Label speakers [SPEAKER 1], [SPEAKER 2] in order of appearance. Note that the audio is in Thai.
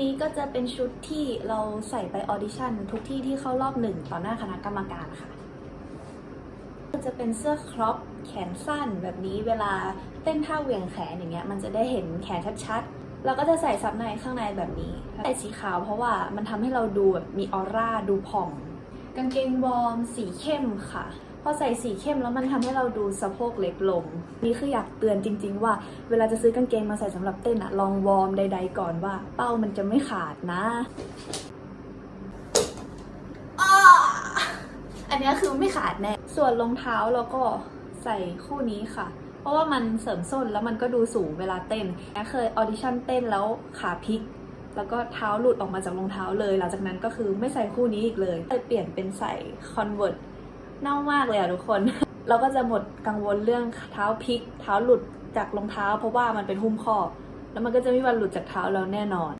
[SPEAKER 1] นี้ก็จะเป็นชุดที่เราใส่ไปออดิชั่นทุกที่ที่เข้ารอบหนึ่งต่อหน้าคณะกรรมการค่ะ ก็จะเป็นเสื้อครอปแขนสั้นแบบนี้เวลาเต้นท่าเหวี่ยงแขนอย่างเงี้ยมันจะได้เห็นแขนชัดๆ แล้วก็จะใส่ซับในข้างในแบบนี้ใส่สีขาวเพราะว่ามันทำให้เราดูแบบมีออร่าดูผ่อง กางเกงวอร์มสีเข้มค่ะพอใส่สีเข้มแล้วมันทำให้เราดูสะโพกเล็กลง นี่คืออยากเตือนจริง ๆ ว่า เวลาจะซื้อกางเกงมาใส่สำหรับเต้นอะลองวอร์มใด ๆ ก่อนว่า เป้ามันจะไม่ขาดนะอ้าอันเนี้ยคือไม่ขาดแน่ ส่วนรองเท้าเราก็ใส่คู่นี้ค่ะ เพราะว่ามันเสริมส้นแล้วมันก็ดูสูงเวลาเต้นแอนเคยออดิชั่นเต้นแล้วขาพลิก แล้วก็เท้าหลุดออกมาจากรองเท้าเลย หลังจากนั้นก็คือไม่ใส่คู่นี้อีกเลยเลยเปลี่ยนเป็นใส่คอนเวิร์ตเน่ามากเลยอะทุกคน เราก็จะหมดกังวลเรื่องเท้าพลิก เท้าหลุดจากรองเท้า เพราะว่ามันเป็นหุ้มข้อ แล้วมันก็จะไม่วันหลุดจากเท้าเราแน่นอน